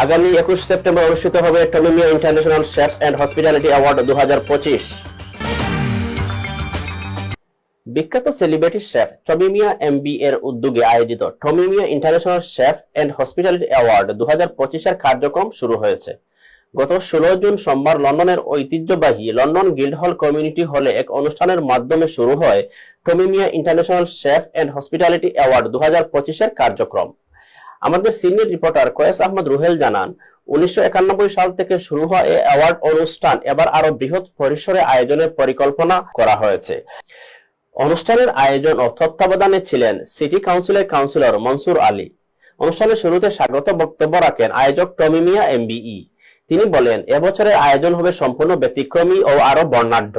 আগামী একুশ সেপ্টেম্বর অনুষ্ঠিত হবে Tommy Miah international chef and hospitality award দু বিখ্যাত সেলিব্রিটি শেফ টমিমিয়া এমবি এর উদ্যোগে আয়োজিত Tommy Miah international chef and hospitality award দু পঁচিশের কার্যক্রম শুরু হয়েছে। গত ষোলো জুন সোমবার লন্ডনের ঐতিহ্যবাহী লন্ডন গিল্ড হল কমিউনিটি হলে এক অনুষ্ঠানের মাধ্যমে শুরু হয় Tommy Miah international chef and hospitality award দু পঁচিশের কার্যক্রম। আমাদের সিনিয়র রিপোর্টার কয়েস আহমদ রুহেল জানান, উনিশশো একানব্বই সাল থেকে শুরু হওয়া এই অ্যাওয়ার্ড অনুষ্ঠান। এবার আরও বৃহৎ পরিসরে আয়োজনের পরিকল্পনা করা হয়েছে। অনুষ্ঠানের আয়োজন ও তত্ত্বাবধানে ছিলেন সিটি কাউন্সিলের কাউন্সিলর মনসুর আলী। অনুষ্ঠানের শুরুতে স্বাগত বক্তব্য রাখেন আয়োজক টমিমিয়া এমবিই। তিনি বলেন, এবছরের আয়োজন হবে সম্পূর্ণ ব্যতিক্রমী ও আরও বর্ণাঢ্য।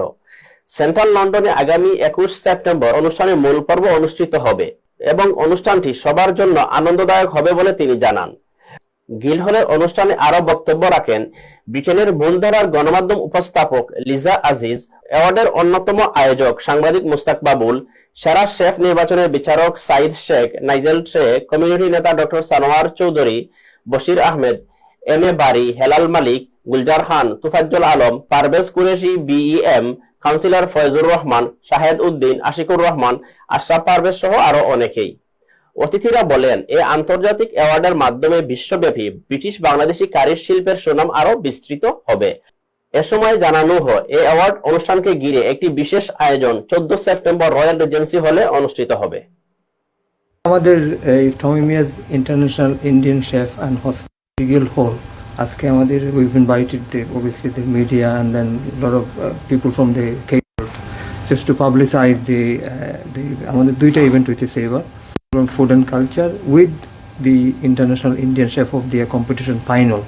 সেন্ট্রাল লন্ডনে আগামী একুশ সেপ্টেম্বর অনুষ্ঠানের মূল পর্ব অনুষ্ঠিত হবে। এবং অনুষ্ঠানটি সবার জন্য আনন্দদায়ক হবে বলে তিনি জানান। গিলহলের অনুষ্ঠানে আরও বক্তব্য রাখেন ব্রিটেনের মূলধারার গণমাধ্যম উপস্থাপক লিজা আজিজ, অ্যাওয়ার্ডের অন্যতম আয়োজক সাংবাদিক মুস্তাক বাবুল, সেরা শেফ নির্বাচনের বিচারক Sayed Sheikh, Nigel Trey, community নেতা doctor Sanowar Chowdhury, Bashir Ahmed, M A Bari, Helal Malik, Gulzar Khan, Tufazzal Alam, Parvez Qureshi BEM councillor Foyzur Rahman, Shahed Uddin, Ashikur Rahman, Ashraf Parvez সহ আরও অনেকেই। অতিথিরা বলেন এই আন্তর্জাতিক অ্যাওয়ার্ডের মাধ্যমে বিশ্বব্যাপী ব্রিটিশ বাংলাদেশি কারির শিল্পের সুনাম আরও বিস্তৃত হবে। এ সময় জানানো হয় এই অ্যাওয়ার্ড অনুষ্ঠানকে ঘিরে একটি বিশেষ আয়োজন চোদ্দ সেপ্টেম্বর রয়্যাল রিজেন্সি হলে অনুষ্ঠিত হবে। আমাদের এই Tommy Miah's international Indian chef and hospital হল। আজকে আমাদের we've invited the obviously the media and then a lot of uh, people from the world just to publicize the uh, the আমাদের দুইটা ইভেন্ট হইতেছে এবার from food and culture with the international Indian chef of the competition final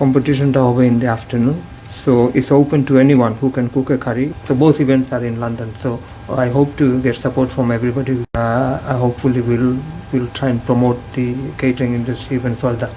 competitionটা হবে in the afternoon so it's open to anyone who can cook a curry so both events are in London so I hope to get support from everybody uh, I hopefully will will try and promote the catering industry even further